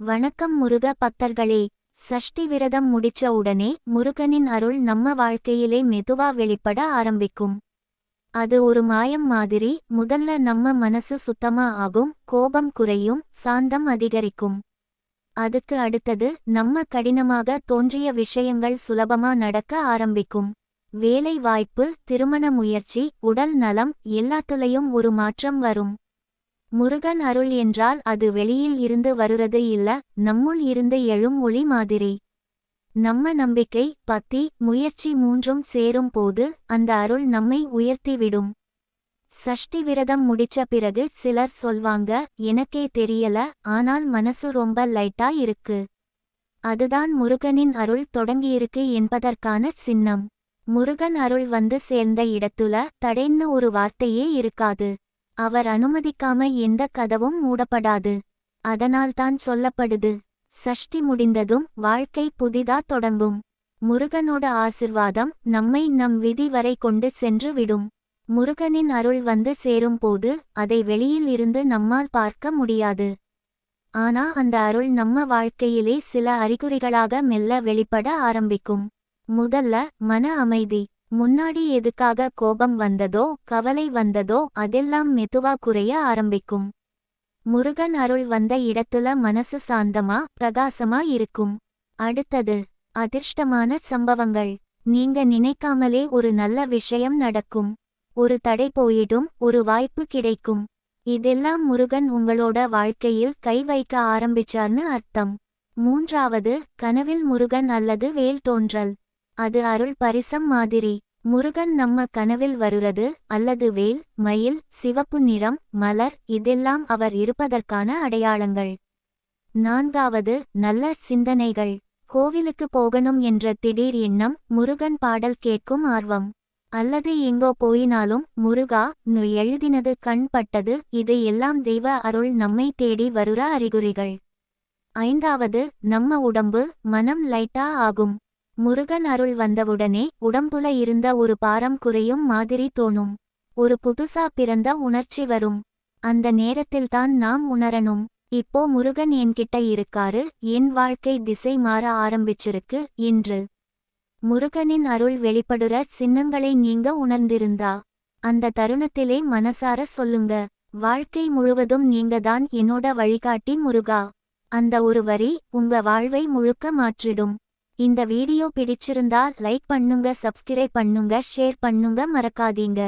வணக்கம் முருக பக்தர்களே. சஷ்டி விரதம் முடிச்ச உடனே முருகனின் அருள் நம்ம வாழ்க்கையிலே மெதுவா வெளிப்பட ஆரம்பிக்கும். அது ஒரு மாயம் மாதிரி முதல்ல நம்ம மனசு சுத்தமா ஆகும் கோபம் குறையும் சாந்தம் அதிகரிக்கும். அதுக்கு அடுத்தது நம்ம கடினமாக தோன்றிய விஷயங்கள் சுலபமா நடக்க ஆரம்பிக்கும். வேலை வாய்ப்பு திருமண முயற்சி உடல் நலம் எல்லாத்துலயும் ஒரு மாற்றம் வரும். முருகன் அருள் என்றால் அது வெளியில் இருந்து வருறது இல்ல நம்முள் இருந்து எழும் ஒளி மாதிரி. நம்ம நம்பிக்கை பக்தி முயற்சி மூன்றும் சேரும் போது அந்த அருள் நம்மை உயர்த்திவிடும் சஷ்டி விரதம் முடிச்ச பிறகு சிலர் சொல்வாங்க எனக்கே தெரியல ஆனால் மனசு ரொம்ப லைட்டா இருக்கு. அதுதான் முருகனின் அருள் தொடங்கியிருக்கு என்பதற்கான சின்னம். முருகன் அருள் வந்து சேர்ந்த இடத்துல தடைன்னு ஒரு வார்த்தையே இருக்காது. அவர் அனுமதிக்காம எந்த கதவும் மூடப்படாது. அதனால்தான் சொல்லப்படுது சஷ்டி முடிந்ததும் வாழ்க்கை புதிதா தொடங்கும். முருகனோட ஆசிர்வாதம் நம்மை நம் விதி வரை கொண்டு சென்று விடும். முருகனின் அருள் வந்து சேரும்போது அதை வெளியில் இருந்து நம்மால் பார்க்க முடியாது. ஆனா அந்த அருள் நம்ம வாழ்க்கையிலே சில அறிகுறிகளாக மெல்ல வெளிப்பட ஆரம்பிக்கும். முதல்ல மன அமைதி. முன்னாடி எதுக்காக கோபம் வந்ததோ கவலை வந்ததோ அதெல்லாம் மெதுவா குறைய ஆரம்பிக்கும். முருகன் அருள் வந்த இடத்துல மனசு சாந்தமா பிரகாசமா இருக்கும். அடுத்தது அதிர்ஷ்டமான சம்பவங்கள். நீங்க நினைக்காமலே ஒரு நல்ல விஷயம் நடக்கும். ஒரு தடை போயிடும் ஒரு வாய்ப்பு கிடைக்கும். இதெல்லாம் முருகன் உங்களோட வாழ்க்கையில் கை வைக்க ஆரம்பிச்சார்னு அர்த்தம். மூன்றாவது கனவில் முருகன் அல்லது வேல் தோன்றல். அது அருள் பரிசம் மாதிரி. முருகன் நம்ம கனவில் வருகிறது அல்லது வேல் மயில் சிவப்பு நிறம் மலர் இதெல்லாம் அவர் இருப்பதற்கான அடையாளங்கள். நான்காவது நல்ல சிந்தனைகள். கோவிலுக்கு போகணும் என்ற திடீர் எண்ணம் முருகன் பாடல் கேட்கும் ஆர்வம். அல்லது எங்கோ போயினாலும் முருகா நு எழுதினது கண் பட்டது இது எல்லாம் தெய்வ அருள் நம்மை தேடி வருற அறிகுறிகள். ஐந்தாவது நம்ம உடம்பு மனம் லைட்டா ஆகும். முருகன் அருள் வந்தவுடனே உடம்புல இருந்த ஒரு பாரம் குறையும் மாதிரி தோணும். ஒரு புதுசா பிறந்த உணர்ச்சி வரும். அந்த நேரத்தில்தான் நாம் உணரணும். இப்போ முருகன் என்கிட்ட இருக்காரு என் வாழ்க்கை திசை மாற ஆரம்பிச்சிருக்கு என்று முருகனின் அருள் வெளிப்படுற சின்னங்களை நீங்க உணர்ந்திருந்தா. அந்த தருணத்திலே மனசார சொல்லுங்க வாழ்க்கை முழுவதும் நீங்கதான் என்னோட வழிகாட்டி முருகா. அந்த ஒரு வரி உங்க வாழ்வை முழுக்க மாற்றிடும். இந்த வீடியோ பிடிச்சிருந்தா லைக் பண்ணுங்க சப்ஸ்கிரைப் பண்ணுங்க ஷேர் பண்ணுங்க மறக்காதீங்க.